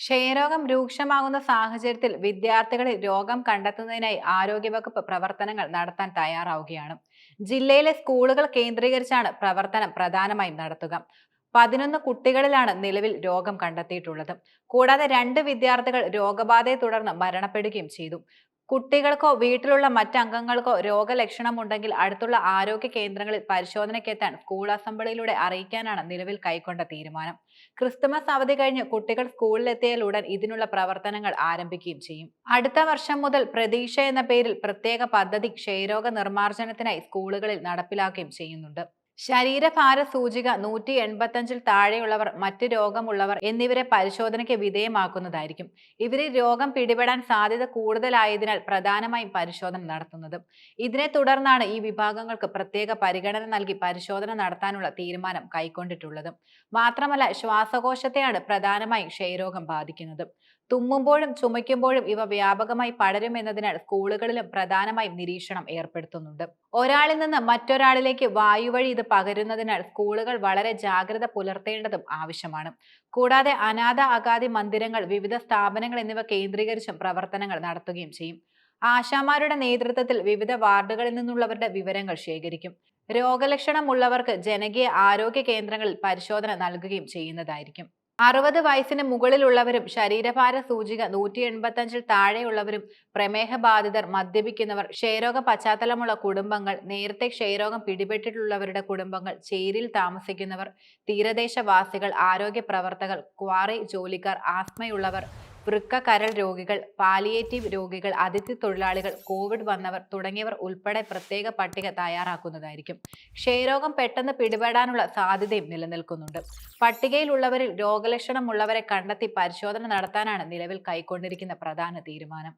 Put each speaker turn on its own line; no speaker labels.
ക്ഷയരോഗം രൂക്ഷമാകുന്ന സാഹചര്യത്തിൽ വിദ്യാർത്ഥികളിൽ രോഗം കണ്ടെത്തുന്നതിനായി ആരോഗ്യവകുപ്പ് പ്രവർത്തനങ്ങൾ നടത്താൻ തയ്യാറാവുകയാണ്. ജില്ലയിലെ സ്കൂളുകൾ കേന്ദ്രീകരിച്ചാണ് പ്രവർത്തനം പ്രധാനമായും നടത്തുക. പതിനൊന്ന് കുട്ടികളിലാണ് നിലവിൽ രോഗം കണ്ടെത്തിയിട്ടുള്ളത്. കൂടാതെ രണ്ട് വിദ്യാർത്ഥികൾ രോഗബാധയെ തുടർന്ന് മരണപ്പെടുകയും ചെയ്തു. കുട്ടികൾക്കോ വീട്ടിലുള്ള മറ്റംഗങ്ങൾക്കോ രോഗലക്ഷണമുണ്ടെങ്കിൽ അടുത്തുള്ള ആരോഗ്യ കേന്ദ്രങ്ങളിൽ പരിശോധനയ്ക്കെത്താൻ സ്കൂൾ അസംബ്ലിയിലൂടെ അറിയിക്കാനാണ് നിലവിൽ കൈക്കൊണ്ട തീരുമാനം. ക്രിസ്തുമസ് അവധി കഴിഞ്ഞ് കുട്ടികൾ സ്കൂളിലെത്തിയാൽ ഉടൻ ഇതിനുള്ള പ്രവർത്തനങ്ങൾ ആരംഭിക്കുകയും ചെയ്യും. അടുത്ത വർഷം മുതൽ പ്രതീക്ഷ എന്ന പേരിൽ പ്രത്യേക പദ്ധതി ക്ഷയരോഗ നിർമ്മാർജനത്തിനായി സ്കൂളുകളിൽ നടപ്പിലാക്കുകയും ചെയ്യുന്നുണ്ട്. ശരീരഭാര സൂചിക നൂറ്റി എൺപത്തഞ്ചിൽ താഴെയുള്ളവർ മറ്റ് രോഗമുള്ളവർ എന്നിവരെ പരിശോധനയ്ക്ക് വിധേയമാക്കുന്നതായിരിക്കും. ഇവരിൽ രോഗം പിടിപെടാൻ സാധ്യത കൂടുതലായതിനാൽ പ്രധാനമായും പരിശോധന നടത്തുന്നത്. ഇതിനെ തുടർന്നാണ് ഈ വിഭാഗങ്ങൾക്ക് പ്രത്യേക പരിഗണന നൽകി പരിശോധന നടത്താനുള്ള തീരുമാനം കൈക്കൊണ്ടിട്ടുള്ളത്. മാത്രമല്ല ശ്വാസകോശത്തെയാണ് പ്രധാനമായും ക്ഷയരോഗം ബാധിക്കുന്നത്. തുമ്മുമ്പോഴും ചുമയ്ക്കുമ്പോഴും ഇവ വ്യാപകമായി പടരുമെന്നതിനാൽ സ്കൂളുകളിലും പ്രധാനമായും നിരീക്ഷണം ഏർപ്പെടുത്തുന്നുണ്ട്. ഒരാളിൽ നിന്ന് മറ്റൊരാളിലേക്ക് വായുവഴി ഇത് പകരുന്നതിനാൽ സ്കൂളുകൾ വളരെ ജാഗ്രത പുലർത്തേണ്ടതും ആവശ്യമാണ്. കൂടാതെ അനാഥ അഗാധി മന്ദിരങ്ങൾ വിവിധ സ്ഥാപനങ്ങൾ എന്നിവ കേന്ദ്രീകരിച്ചും പ്രവർത്തനങ്ങൾ നടത്തുകയും ചെയ്യും. ആശാമാരുടെ നേതൃത്വത്തിൽ വിവിധ വാർഡുകളിൽ നിന്നുള്ളവരുടെ വിവരങ്ങൾ ശേഖരിക്കും. രോഗലക്ഷണമുള്ളവർക്ക് ജനകീയ ആരോഗ്യ കേന്ദ്രങ്ങളിൽ പരിശോധന നൽകുകയും ചെയ്യുന്നതായിരിക്കും. അറുപത് വയസ്സിന് മുകളിലുള്ളവരും ശരീരഭാര സൂചിക നൂറ്റി എൺപത്തഞ്ചിൽ താഴെയുള്ളവരും പ്രമേഹ ബാധിതർ മദ്യപിക്കുന്നവർ ക്ഷയരോഗ പശ്ചാത്തലമുള്ള കുടുംബങ്ങൾ നേരത്തെ ക്ഷയരോഗം പിടിപെട്ടിട്ടുള്ളവരുടെ കുടുംബങ്ങൾ ചേരിയിൽ താമസിക്കുന്നവർ തീരദേശവാസികൾ ആരോഗ്യ പ്രവർത്തകർ ക്വാറി ജോലിക്കാർ ആസ്മയുള്ളവർ വൃക്ക കരൾ രോഗികൾ പാലിയേറ്റീവ് രോഗികൾ അതിഥി തൊഴിലാളികൾ കോവിഡ് വന്നവർ തുടങ്ങിയവർ ഉൾപ്പെടെ പ്രത്യേക പട്ടിക തയ്യാറാക്കുന്നതായിരിക്കും. ക്ഷയരോഗം പെട്ടെന്ന് പിടിപെടാനുള്ള സാധ്യതയും നിലനിൽക്കുന്നുണ്ട്. പട്ടികയിലുള്ളവരിൽ രോഗലക്ഷണമുള്ളവരെ കണ്ടെത്തി പരിശോധന നടത്താനാണ് നിലവിൽ കൈക്കൊണ്ടിരിക്കുന്ന പ്രധാന തീരുമാനം.